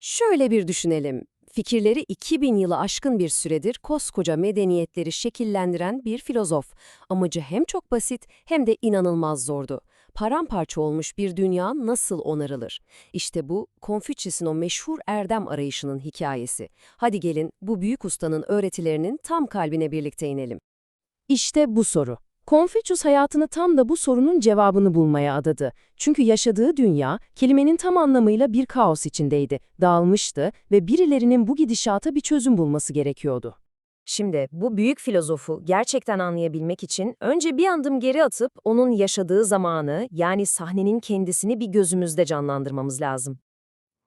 Şöyle bir düşünelim. Fikirleri 2000 yılı aşkın bir süredir koskoca medeniyetleri şekillendiren bir filozof. Amacı hem çok basit hem de inanılmaz zordu. Paramparça olmuş bir dünya nasıl onarılır? İşte bu, Konfüçyüs'ün o meşhur erdem arayışının hikayesi. Hadi gelin bu büyük ustanın öğretilerinin tam kalbine birlikte inelim. İşte bu soru. Konfüçyüs hayatını tam da bu sorunun cevabını bulmaya adadı. Çünkü yaşadığı dünya, kelimenin tam anlamıyla bir kaos içindeydi, dağılmıştı ve birilerinin bu gidişata bir çözüm bulması gerekiyordu. Şimdi bu büyük filozofu gerçekten anlayabilmek için önce bir adım geri atıp onun yaşadığı zamanı yani sahnenin kendisini bir gözümüzde canlandırmamız lazım.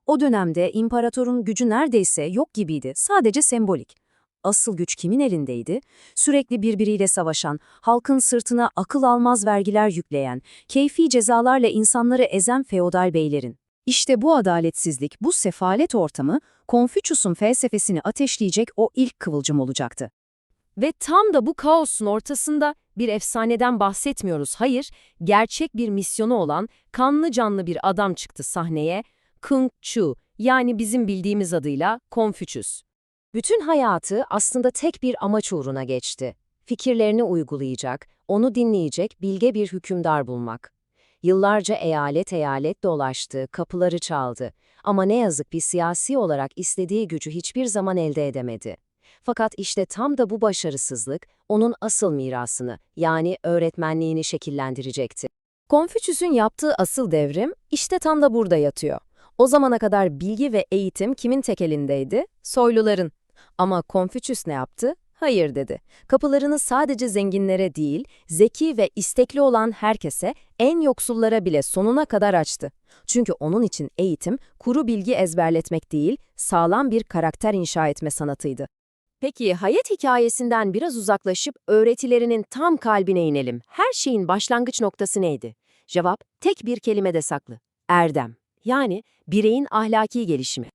O dönemde imparatorun gücü neredeyse yok gibiydi, sadece sembolik. Asıl güç kimin elindeydi? Sürekli birbiriyle savaşan, halkın sırtına akıl almaz vergiler yükleyen, keyfi cezalarla insanları ezen feodal beylerin. İşte bu adaletsizlik, bu sefalet ortamı, Konfüçyus'un felsefesini ateşleyecek o ilk kıvılcım olacaktı. Ve tam da bu kaosun ortasında bir efsaneden bahsetmiyoruz. Hayır, gerçek bir misyonu olan kanlı canlı bir adam çıktı sahneye. Kung Chu, yani bizim bildiğimiz adıyla Konfüçyüs. Bütün hayatı aslında tek bir amaç uğruna geçti. Fikirlerini uygulayacak, onu dinleyecek bilge bir hükümdar bulmak. Yıllarca eyalet eyalet dolaştı, kapıları çaldı. Ama ne yazık bir siyasi olarak istediği gücü hiçbir zaman elde edemedi. Fakat işte tam da bu başarısızlık onun asıl mirasını yani öğretmenliğini şekillendirecekti. Konfüçyüs'ün yaptığı asıl devrim işte tam da burada yatıyor. O zamana kadar bilgi ve eğitim kimin tek elindeydi? Soyluların. Ama Konfüçyüs ne yaptı? Hayır dedi. Kapılarını sadece zenginlere değil, zeki ve istekli olan herkese, en yoksullara bile sonuna kadar açtı. Çünkü onun için eğitim, kuru bilgi ezberletmek değil, sağlam bir karakter inşa etme sanatıydı. Peki hayat hikayesinden biraz uzaklaşıp öğretilerinin tam kalbine inelim. Her şeyin başlangıç noktası neydi? Cevap tek bir kelimede saklı. Erdem. Yani bireyin ahlaki gelişimi.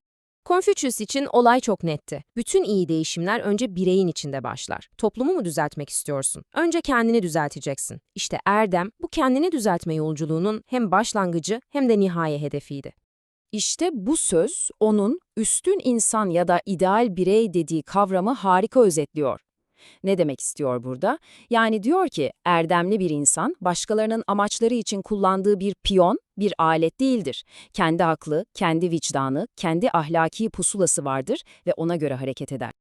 Konfüçyüs için olay çok netti. Bütün iyi değişimler önce bireyin içinde başlar. Toplumu mu düzeltmek istiyorsun? Önce kendini düzelteceksin. İşte Erdem, bu kendini düzeltme yolculuğunun hem başlangıcı hem de nihai hedefiydi. İşte bu söz, onun üstün insan ya da ideal birey dediği kavramı harika özetliyor. Ne demek istiyor burada? Yani diyor ki erdemli bir insan başkalarının amaçları için kullandığı bir piyon, bir alet değildir. Kendi aklı, kendi vicdanı, kendi ahlaki pusulası vardır ve ona göre hareket eder.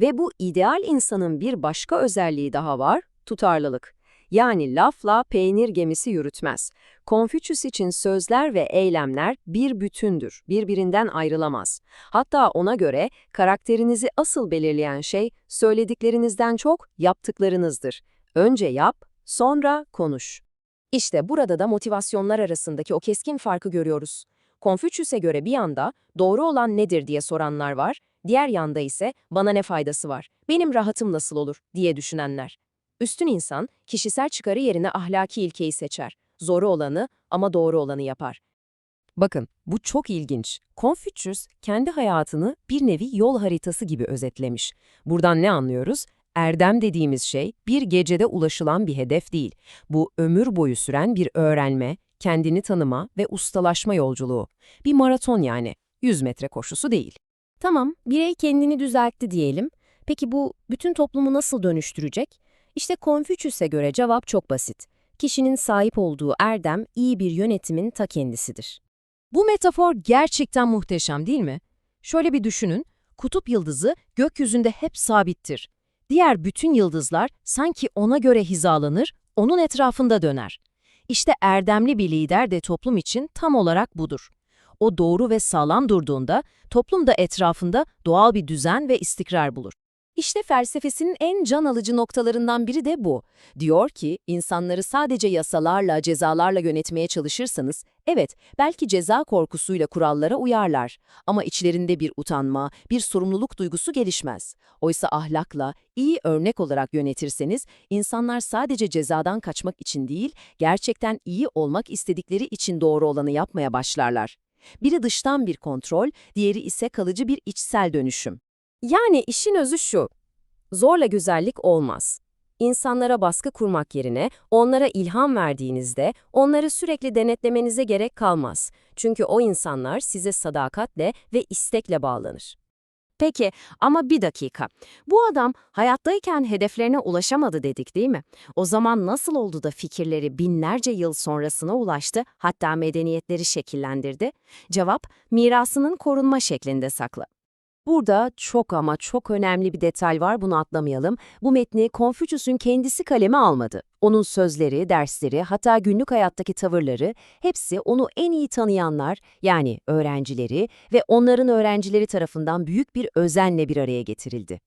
Ve bu ideal insanın bir başka özelliği daha var, tutarlılık. Yani lafla peynir gemisi yürütmez. Konfüçyüs için sözler ve eylemler bir bütündür, birbirinden ayrılamaz. Hatta ona göre karakterinizi asıl belirleyen şey söylediklerinizden çok yaptıklarınızdır. Önce yap, sonra konuş. İşte burada da motivasyonlar arasındaki o keskin farkı görüyoruz. Konfüçyüs'e göre bir yanda doğru olan nedir diye soranlar var, diğer yanda ise bana ne faydası var, benim rahatım nasıl olur diye düşünenler. Üstün insan, kişisel çıkarı yerine ahlaki ilkeyi seçer. Zoru olanı ama doğru olanı yapar. Bakın, bu çok ilginç. Konfüçyüs kendi hayatını bir nevi yol haritası gibi özetlemiş. Buradan ne anlıyoruz? Erdem dediğimiz şey bir gecede ulaşılan bir hedef değil. Bu ömür boyu süren bir öğrenme, kendini tanıma ve ustalaşma yolculuğu. Bir maraton yani, 100 metre koşusu değil. Tamam, birey kendini düzeltti diyelim. Peki bu bütün toplumu nasıl dönüştürecek? İşte Konfüçyüs'e göre cevap çok basit. Kişinin sahip olduğu erdem iyi bir yönetimin ta kendisidir. Bu metafor gerçekten muhteşem değil mi? Şöyle bir düşünün, kutup yıldızı gökyüzünde hep sabittir. Diğer bütün yıldızlar sanki ona göre hizalanır, onun etrafında döner. İşte erdemli bir lider de toplum için tam olarak budur. O doğru ve sağlam durduğunda toplum da etrafında doğal bir düzen ve istikrar bulur. İşte felsefesinin en can alıcı noktalarından biri de bu. Diyor ki, insanları sadece yasalarla, cezalarla yönetmeye çalışırsanız, evet, belki ceza korkusuyla kurallara uyarlar. Ama içlerinde bir utanma, bir sorumluluk duygusu gelişmez. Oysa ahlakla, iyi örnek olarak yönetirseniz, insanlar sadece cezadan kaçmak için değil, gerçekten iyi olmak istedikleri için doğru olanı yapmaya başlarlar. Biri dıştan bir kontrol, diğeri ise kalıcı bir içsel dönüşüm. Yani işin özü şu, zorla güzellik olmaz. İnsanlara baskı kurmak yerine onlara ilham verdiğinizde onları sürekli denetlemenize gerek kalmaz. Çünkü o insanlar size sadakatle ve istekle bağlanır. Peki ama bir dakika. Bu adam hayattayken hedeflerine ulaşamadı dedik değil mi? O zaman nasıl oldu da fikirleri binlerce yıl sonrasına ulaştı, hatta medeniyetleri şekillendirdi? Cevap, mirasının korunma şeklinde saklı. Burada çok ama çok önemli bir detay var, bunu atlamayalım. Bu metni Konfüçyüs'ün kendisi kaleme almadı. Onun sözleri, dersleri, hatta günlük hayattaki tavırları hepsi onu en iyi tanıyanlar, yani öğrencileri ve onların öğrencileri tarafından büyük bir özenle bir araya getirildi.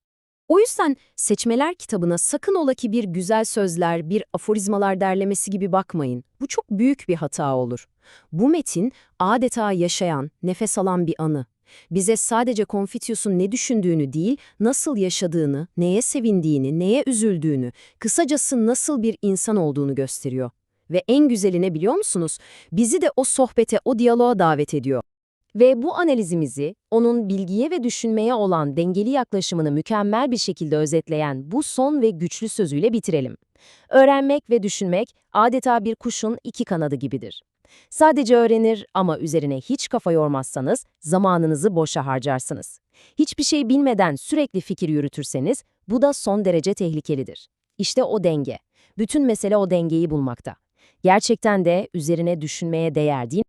O yüzden seçmeler kitabına sakın ola ki bir güzel sözler, bir aforizmalar derlemesi gibi bakmayın. Bu çok büyük bir hata olur. Bu metin adeta yaşayan, nefes alan bir anı. Bize sadece Konfüçyüs'ün ne düşündüğünü değil, nasıl yaşadığını, neye sevindiğini, neye üzüldüğünü, kısacası nasıl bir insan olduğunu gösteriyor. Ve en güzeli ne biliyor musunuz? Bizi de o sohbete, o diyaloğa davet ediyor. Ve bu analizimizi, onun bilgiye ve düşünmeye olan dengeli yaklaşımını mükemmel bir şekilde özetleyen bu son ve güçlü sözüyle bitirelim. Öğrenmek ve düşünmek adeta bir kuşun iki kanadı gibidir. Sadece öğrenir ama üzerine hiç kafa yormazsanız zamanınızı boşa harcarsınız. Hiçbir şey bilmeden sürekli fikir yürütürseniz bu da son derece tehlikelidir. İşte o denge. Bütün mesele o dengeyi bulmakta. Gerçekten de üzerine düşünmeye değer değil